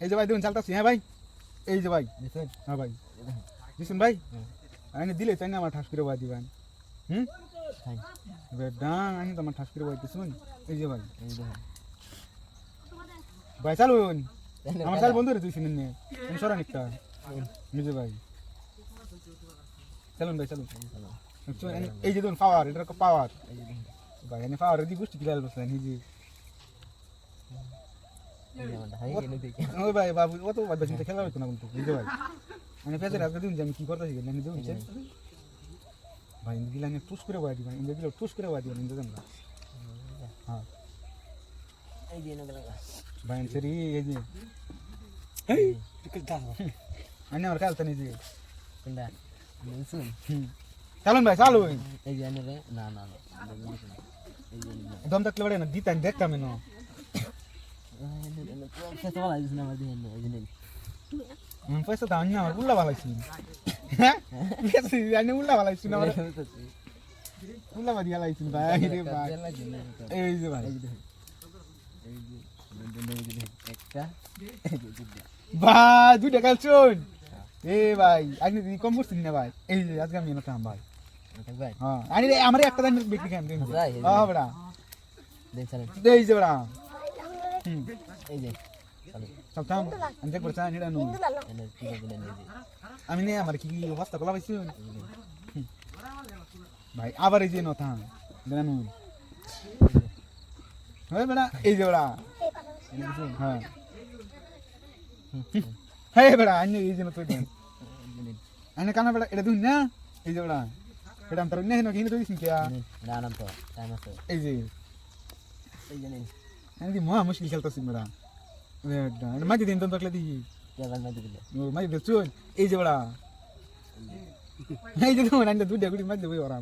এই যে ভাই দেখুন চালতাছি হ্যাঁ ভাই এই যে ভাই হ্যাঁ ভাই দিছেন ভাই। আইনে দিলে তাই না আমার ঠাস করে বাই দিবেন হুম বেডা আইনে তো আমার ঠাস করে বাই দিছুন এই যে ভাই এই ভাই চালুন আমার চাল বন্ধু রে তুই শুনেন নে আমি সরা নিকটা এই যে ভাই চালুন ভাই চালুন এই- যে দেখুন পাওয়ার এটা পাওয়ার ভাই এনে পাওয়ার দি গোষ্ঠী কিলাল বসলেন এই যে এই যে আমারটা হাই এনে দেখি ওই ভাই বাবু অত বাদ বাকি খেলা হইতো না কিন্তু বুঝতে ভাই আমি পেছনে আজকে দিন আমি কি করতেছি আমি দেখুন যে ভাই ইন্দু দিলে আমি টুস করে বাই দিবেন ইন্দু দিলে টুস করে বাই দিবেন ইন্দু দেন না। হ্যাঁ। এই গেল ভাই সরি এই যে। এই আমি আমার খেলতে নিয়ে যে কোনটা? দিছেন চালুন ভাই চালুন এই যে না না না এই যে এনে দম থাকলে বাড়ে না দিতাম দেখতাম না এনে এনে তো খেতে ভালো দিছেন আমার দিন এই যে নিন আমি পয়সা দাম না আমার উল্লা ভালাইছি হ্যাঁ পয়সা আমি উল্লা ভালাইছি না আমার উল্লা বাদি হালাইছি ভাই রে ভাই এই যে, ভাই। ভাই দুইটা কাল চুন এ ভাই আজকে দিদি কম করছিস না ভাই এই যে আজকে আমি এনে ভাই হ্যাঁ আনি রে আমার একটা দান বিক্রি খান দিন হ্যাঁ বড়া চলেন এই যে বড়া এই যে থাম আমি দেখ নু দিলেন এই যে আমি নে আমার কি কি অবস্থা কলা পাইছি ভাই আবার এই যে ন থাম জানু হ্যাঁ বড়া এই যে বড়া হ্যাঁ হ্যাঁ বড়া আনি এই যে ন নিন আনি কানা বড়া এটা দুন না এই যে বড়া এটা আমি তোর নেই না কিনে দিছিস কিয়া না না তো টাইম আছে এই যে এই যে নিন আমি মহা মুশকিল খেলতেছি বড়া মাঝে দিন তো থাকলে দিই মাঝে দিল। চুন এই যে বড়া এই যে তোমার আনতে দুধ গুড়ি মাঝে বই ওরা।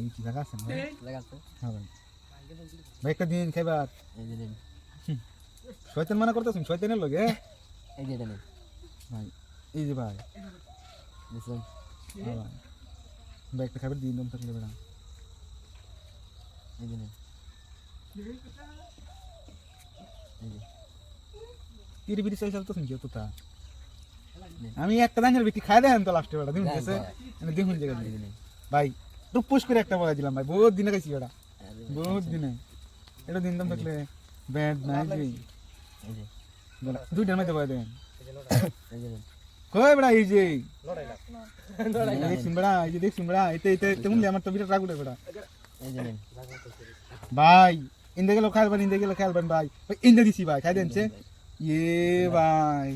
এই কি জায়গা আছে না? লাগাতো হ্যাঁ ভাই। ভাই একটা দিন খাইবার। শয়তান মানা করতেছেন শয়তানের লগে এই যে ভাই এই যে ভাই। হ্যাঁ ভাই। ভাই একটা খাবার দিন দম থাকলে বেড়া। এই যে নিন এই যে তিরি বিরি চাই চলতেছেন কি তো আমি একটা দানের বিক্রি খাই দেন তো লাস্টে বেড়া দেখুন গেছে ভাই। আমি দেখুন জায়গা ভাই টুপুস করে একটা বলা দিলাম ভাই বহুত দিনে বেড়া আরে বহুত দিনে এটা দিন দম থাকলে ব্যাড নাই যে এই যে বেড়া দুইটার মধ্যে বলা দেন এই যে নিন কই বেড়া এই যে দেখছিন বেড়া এই যে দেখছিন বেড়া এতে এতে তেমন আমার তো বিরাট রাগ উঠে বেড়া এই যে নিন ভাই ইন্দে গেল খাইলবেন ইন্দে গেল খাইলবেন ভাই। ইন্দে দিছি ভাই খাই দেনছে ইয়ে ভাই।